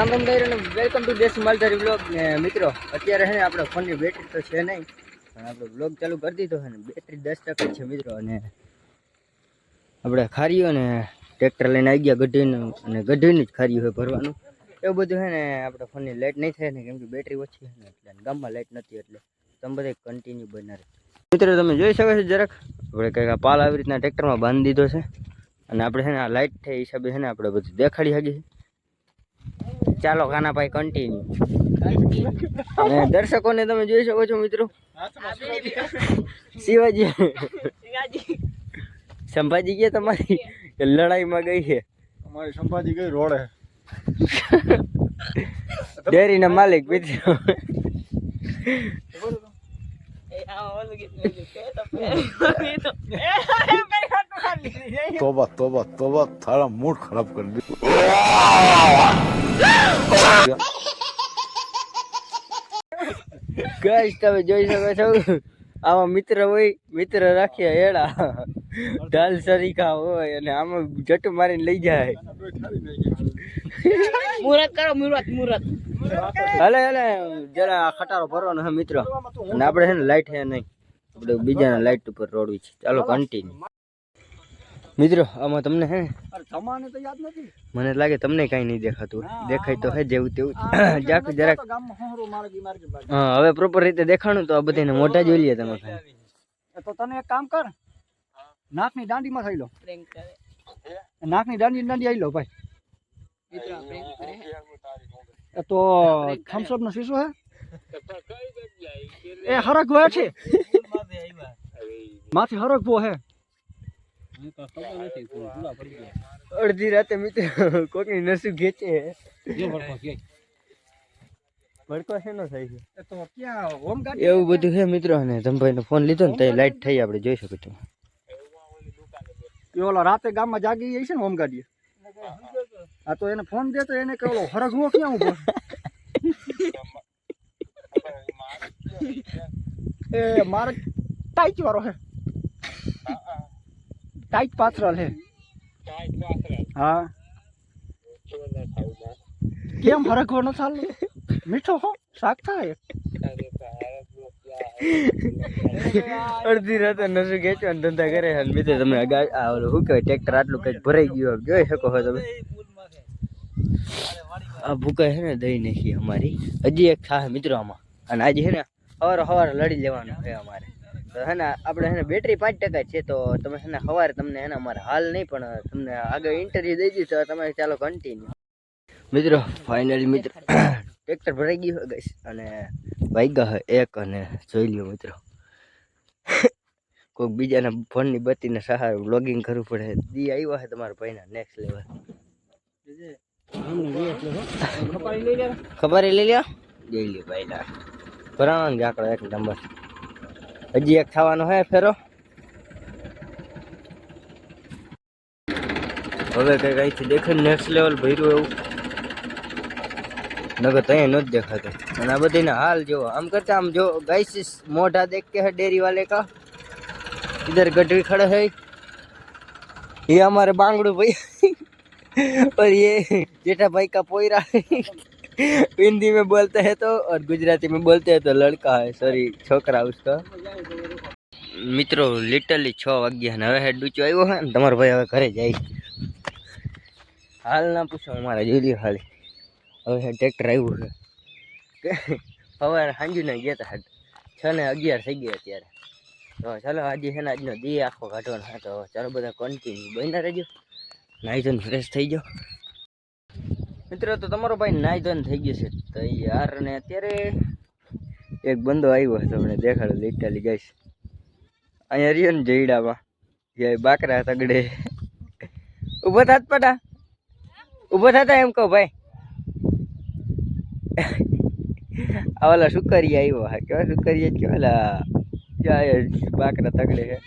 રામ રામ ભાઈ, અને welcome to દેશ માલધારી બ્લોગ ને મિત્રો, અત્યારે છે ને આપણે ફોનની બેટરી તો છે નહીં, પણ આપણે બ્લોગ ચાલુ કરી દીધો છે ને. બેટરી દસ ટકા છે મિત્રો, અને આપણે ખારીઓ ને ટ્રેક્ટર લઈને આવી ગયા ગઢીનું અને ગઢીનું જ ખારીયું હોય ભરવાનું. એવું બધું છે ને આપણે ફોનની લાઇટ નહીં થાય ને, કેમ કે બેટરી ઓછી છે ને, એટલે ગામમાં લાઇટ નથી, એટલે તમે બધા કન્ટિન્યુ બનાવે. મિત્રો, તમે જોઈ શકો છો જરાક, આપણે કંઈક પાલ આવી રીતના ટ્રેક્ટરમાં બાંધી દીધો છે. અને આપણે છે ને આ લાઇટ થઈ હિસાબે છે ને આપણે બધું દેખાડી શકીએ ચાલો કાનાભાઈ કન્ટિન્યુ અને દર્શકોને તમે જોઈ શકો છો મિત્રો. શિવાજી. સંભાજી ગયા તમારી? લડાઈમાં ગઈ છે? અમારી સંભાજી ગઈ રોડે. ડેરીના માલિક મિત્રો. તોબા તોબા તોબા તારા મૂડ ખરાબ કરી દીધું. ગાઈસ તમે જોઈ શકો છો? આમાં મિત્ર હોય મિત્ર રાખીએ એડા ઢાલ સરીખા હોય અને આમાં જટ મારીને લઈ જાય. મુરત કરો મુરત મુરત. હાલે હલે જરા ખટારો ભરવાનો હે મિત્રો. અને આપણે છે ને લાઈટ હે નહીં. આપણે બીજાના લાઈટ ઉપર રોડવી છે. ચાલો કન્ટિન્યુ મિત્રો આમાં તમને હે ને? તો યાદ નથી. મને લાગે તમને કાંઈ નહીં દેખાતું. દેખાય તો હે. જેવું તેવું. જાક જરાક. ગામમાં હોહરો માર્ગી માર્ગી બાજુ. હા હવે પ્રોપર રીતે દેખાણું તો આ બધાને મોઢા જોઈ લઈએ તમે ખાલી. તો તને એક કામ કર. નાકની દાંડીમાં થઈ લો. નાકની દાંડી દાંડી આવી લો ભાઈ. તો થમ્સઅપ નો શીશો હે? એ હરકવો છે. માથી હરકવો હે. અડધી રાતે મિત્રો કોકની નસું ખેંચે ભડકો શેનો થાય છે તો ક્યાં હોમ એવું બધું છે મિત્રો અને ધમભાઈનો ફોન લીધો ને તો લાઈટ થઈ આપણે જોઈ શકો તમે એ ઓલો રાતે ગામમાં જાગી જાય છે ને હોમ આ તો એને ફોન દે તો એને કે ઓલો હું ક્યાં ઊભો એ મારે ટાઈચ વાળો હે ટાઈચ પાથરલ હે. હા. કેમ ફરક ન ચાલુ મીઠો હો શાક થાય. અડધી રાતે નસું ખેંચવાનું ધંધા કરે અને મિત્રો તમે ઓલું શું કહેવાય ટ્રેક્ટર આટલું કંઈક ભરાઈ ગયું જોઈ શકો છો તમે. આ ભૂકા છે ને દઈ નાખી અમારી. હજી એક થાય મિત્રો આમાં. અને આજે છે ને સવારે સવારે લડી લેવાનું છે અમારે. છે ને, આપણે ને બેટરી પાંચ ટકા છે, તો તમે ને સવારે તમને છે ને અમારે હાલ નહીં, પણ તમને આગળ ઇન્ટરવ્યૂ દઈ દીધું તમે ચાલો કન્ટિન્યુ મિત્રો ફાઇનલી મિત્રો ટ્રેક્ટર ભરાઈ ગયું guys. અને વાગ્યા હોય એક અને જોઈ લ્યો મિત્રો. કોઈક બીજાના ફોનની બત્તીને સહારે બ્લોગિંગ કરવું પડે. દી આવ્યા છે તમારા ભાઈના નેક્સ્ટ લેવલ ખબર લઈ લ્યો? જઈ લ્યો ભાઈના. ભરાવાનું જાકડો એક નંબર હજી એક થવાનો હે ફેરો હવે કઈક અહીંથી દેખાય નેક્સ્ટ લેવલ ભર્યું એવું નગર ત્યાં નથી દેખાતો અને આ બધીને હાલ જો આમ કરતા આમ જો ગાઈસ મોઢા देख के है डेयरी वाले का इधर गटरी खड़ा है ये हमारे बांगड़ू भाई और ये जेठा भाई का पोयरा है हिंदी में बोलते हैं तो और गुजराती में बोलते हैं तो लड़का है सॉरी छोकरा उसका મિત્રો લિટરલી છ વાગ્યા ને હવે હેડ ડૂચો આવ્યો હે ને તમારો ભાઈ હવે ઘરે જાય હાલ ના પૂછો અમારે જોઈ લ્યો ખાલી હવે હે ટ્રેક્ટર આવ્યું છે કે સવારે સાંજના ગયા હતા છ ને અગિયાર થઈ ગયા અત્યારે તો ચાલો આજે છે ને આજનો દી આખો કાઢવાનો છે તો ચાલો બધા કન્ટિન્યુ બન્યા રહેજો નાહી ધોઈને ફ્રેશ થઈ જાઓ મિત્રો, તો તમારો ભાઈ નાઈ ધોઈને થઈ ગયો છે. તૈયાર અને અત્યારે એક બંદો આવ્યો હતો તમને દેખાડો લીટાલી ગઈશ અહીંયા રહ્યો ને જઈડામાં જે બાકરા તગડે. ઊભો થાત પટા. ઊભો થતા એમ કહો ભાઈ. આ ઓલા સુકરિયા આવ્યો. હા કેવા શુકરિયા કે ઓલા? ત્યાં બાકરા તગડે છે.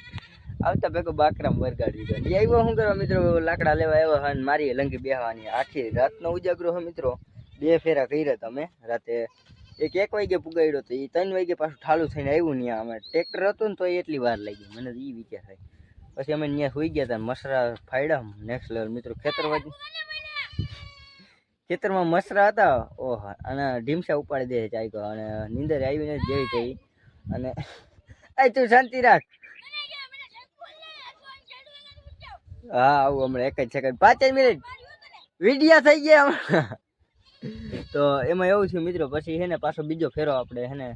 આવતા ભેગો બાકરા વરગાડી દીધો એ આવ્યો શું કરવા મિત્રો, લાકડા લેવા આવ્યો અને મારી લંગી બેહવાની આખી રાતનો ઉજાગરો હે મિત્રો. બે ફેરા કર્યા તમે રાતે એક એક વાગે પુગાડ્યો તો એ ત્રણ વાગે પાછું ઠાલું થઈને આવ્યું ત્યાં અમે ટ્રેક્ટર હતું ને તો એટલી વાર લાગી. મને એ વિચાર થાય. પછી અમે ત્યાં સુઈ ગયા હતા મસરા ફાયડા નેક્સ્ટ લેવલ મિત્રો, ખેતર બાજુ ખેતરમાં મસરા હતા. ઓહ. અને ઢીમસા ઉપાડી દે ચાયકો. અને નીંદર આવીને જેવી થઈ અને એ તું શાંતિ રાખ. હા, આવું હમણાં એક જ સેકન્ડ પાંચ જ મિનિટ વિડિયા થઈ ગયા હમણાં. તો એમાં એવું છે મિત્રો, પછી હે ને પાછો બીજો ફેરો આપણે હે ને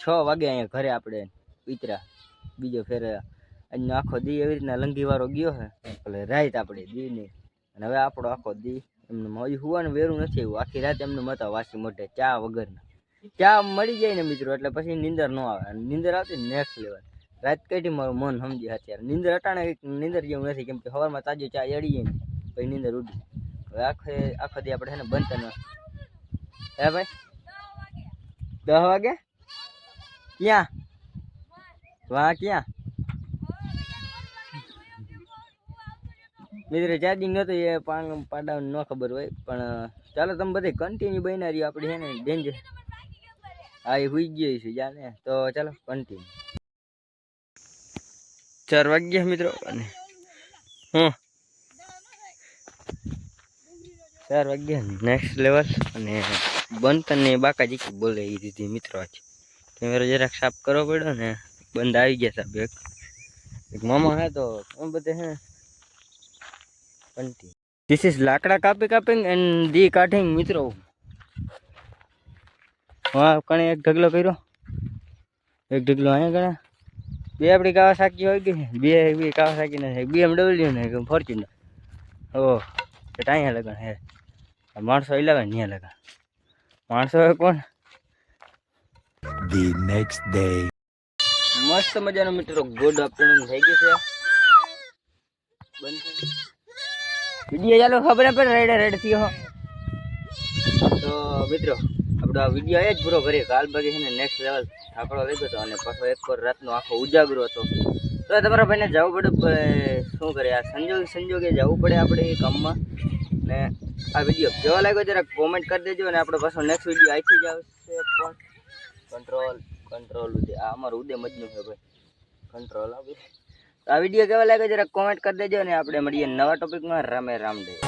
છ વાગે અહીંયા ઘરે આપણે ઉતરા બીજો ફેરો. આજનો આખો દી એવી રીતના લંગીવાળો ગયો છે એટલે રાત આપણે દીની. અને હવે આપણો આખો દી એમને હજી હુવાનું વેરું નથી એવું. આખી રાત એમને મતા વાસી મોઢે, ચા વગરના. ચા મળી જાય ને મિત્રો, એટલે પછી નીંદર ન આવે. નીંદર આવતી નેક્સ્ટ લેવલ રાત કાઢી મારું મન સમજી અત્યારે નીંદર અટાણે નીંદર જેવું નથી, કેમ કે સવારમાં તાજો ચા અડીએ પછી નીંદર ઉડી. હવે આખે આખો દી આપણે છે ને બનતા ન હે ભાઈ? દસ વાગે? ક્યાં? વાહ, ક્યાં? મિત્રો ચાર્જિંગ નહોતું, એ પાડાનું ન ખબર હોય, પણ ચાલો તમે બધે કન્ટિન્યુ રહ્યો, આપણે છે ને ડેન્જર હા, એ હુઈ ગયો છે જાને તો ચાલો કન્ટિન્યુ ચાર વાગ્યા મિત્રો. અને ચાર વાગ્યા નેક્સ્ટ લેવલ અને બંધ ને બાકાજી બોલે એ દીધી મિત્રો આજે. કેમેરો જરાક સાફ કરવો પડ્યો ને બંધ આવી ગયા સાહેબ એક એક મામા હે તો એમ બધે હે. કન્ટિન્યુ ધીસ ઇઝ લાકડા કાપી કાપિંગ એન્ડ ધી કાઢિંગ મિત્રો. હા, કણે એક ઢગલો કર્યો. એક ઢગલો અહીંયા ગણા. બે આપણી કાવાસાકી હોય ગઈ બે બે કાવાસાકી ને બીએમડબલ્યુ ને ફોર્ચ્યુનર. ઓ તો અહીંયા લગન હે માણસો ઇલેવન ત્યાં લગન. માણસો કોણ? ધી નેક્સ્ટ ડે મસ્ત મજાનો મિત્રો ગુડ આફ્ટરનૂન થઈ ગયું છે. વીડિયો ચાલો ખબર પડે રેડે રેડ થયો તો મિત્રો આપણો આ વીડિયો એ જ પૂરો કરીએ. કાલ બાકી છે ને નેક્સ્ટ લેવલ થાકડો લીધો હતો અને પાછો એક વાર રાતનો આખો ઉજાગરો હતો. તો તમારા ભાઈને જવું પડે શું કરે, આ સંજોગ સંજોગે જવું પડે આપણે એ કામમાં. ને આ વીડિયો કેવો લાગ્યો જરા કોમેન્ટ કરી દેજો અને આપણો પાછો નેક્સ્ટ વીડિયો અહીંથી જ આવશે પણ. કંટ્રોલ કંટ્રોલ ઉદય, આ અમારો ઉદય મજનું છે ભાઈ. કંટ્રોલ આવી આ વીડિયો કેવો લાગે જરા કોમેન્ટ કરી દેજો અને આપણે મળીએ નવા ટોપિકમાં રામે રામદેવ